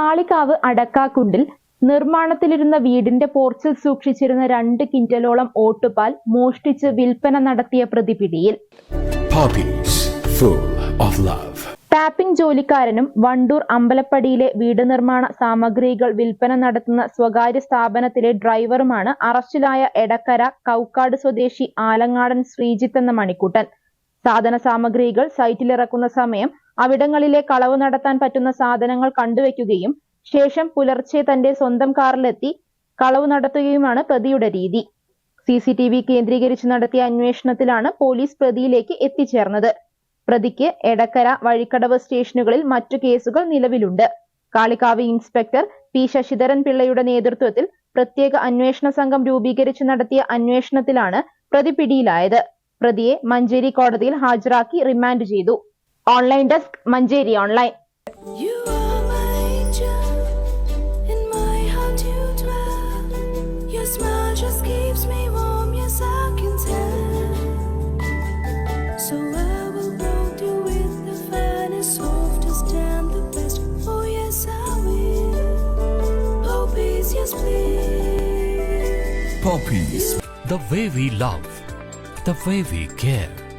കാളികാവ് അടക്കാക്കുണ്ടിൽ നിർമ്മാണത്തിലിരുന്ന വീടിന്റെ പോർച്ചിൽ സൂക്ഷിച്ചിരുന്ന രണ്ട് കിന്റലോളം ഓട്ടുപാൽ മോഷ്ടിച്ച് വിൽപ്പന നടത്തിയ പ്രതിപിടിയിൽ. ടാപ്പിംഗ് ജോലിക്കാരനും വണ്ടൂർ അമ്പലപ്പടിയിലെ വീട് നിർമ്മാണ സാമഗ്രികൾ വിൽപ്പന നടത്തുന്ന സ്വകാര്യ സ്ഥാപനത്തിലെ ഡ്രൈവറുമാണ് അറസ്റ്റിലായ എടക്കര കൗക്കാട് സ്വദേശി ആലങ്ങാടൻ ശ്രീജിത്ത് എന്ന മണിക്കുട്ടൻ. സാധന സാമഗ്രികൾ സൈറ്റിലിറക്കുന്ന സമയം അവിടങ്ങളിലെ കളവ് നടത്താൻ പറ്റുന്ന സാധനങ്ങൾ കണ്ടുവയ്ക്കുകയും ശേഷം പുലർച്ചെ തന്റെ സ്വന്തം കാറിലെത്തി കളവ് നടത്തുകയുമാണ് പ്രതിയുടെ രീതി. സി സി ടി വി കേന്ദ്രീകരിച്ച് നടത്തിയ അന്വേഷണത്തിലാണ് പോലീസ് പ്രതിയിലേക്ക് എത്തിച്ചേർന്നത്. പ്രതിക്ക് എടക്കര വഴിക്കടവ് സ്റ്റേഷനുകളിൽ മറ്റു കേസുകൾ നിലവിലുണ്ട്. കാളികാവ് ഇൻസ്പെക്ടർ പി ശശിധരൻ പിള്ളയുടെ നേതൃത്വത്തിൽ പ്രത്യേക അന്വേഷണ സംഘം രൂപീകരിച്ച് നടത്തിയ അന്വേഷണത്തിലാണ് പ്രതി പിടിയിലായത്. പ്രതിയെ മഞ്ചേരി കോടതിയിൽ ഹാജരാക്കി റിമാൻഡ് ചെയ്തു online desk Manjeri online You are my angel, in my heart you dwell. Your smile just keeps me warm, yes I can tell. So I will hold you with the finest, softest and the best. Oh yes I will. Oh please, yes please. Poppies, the way we love, the way we care.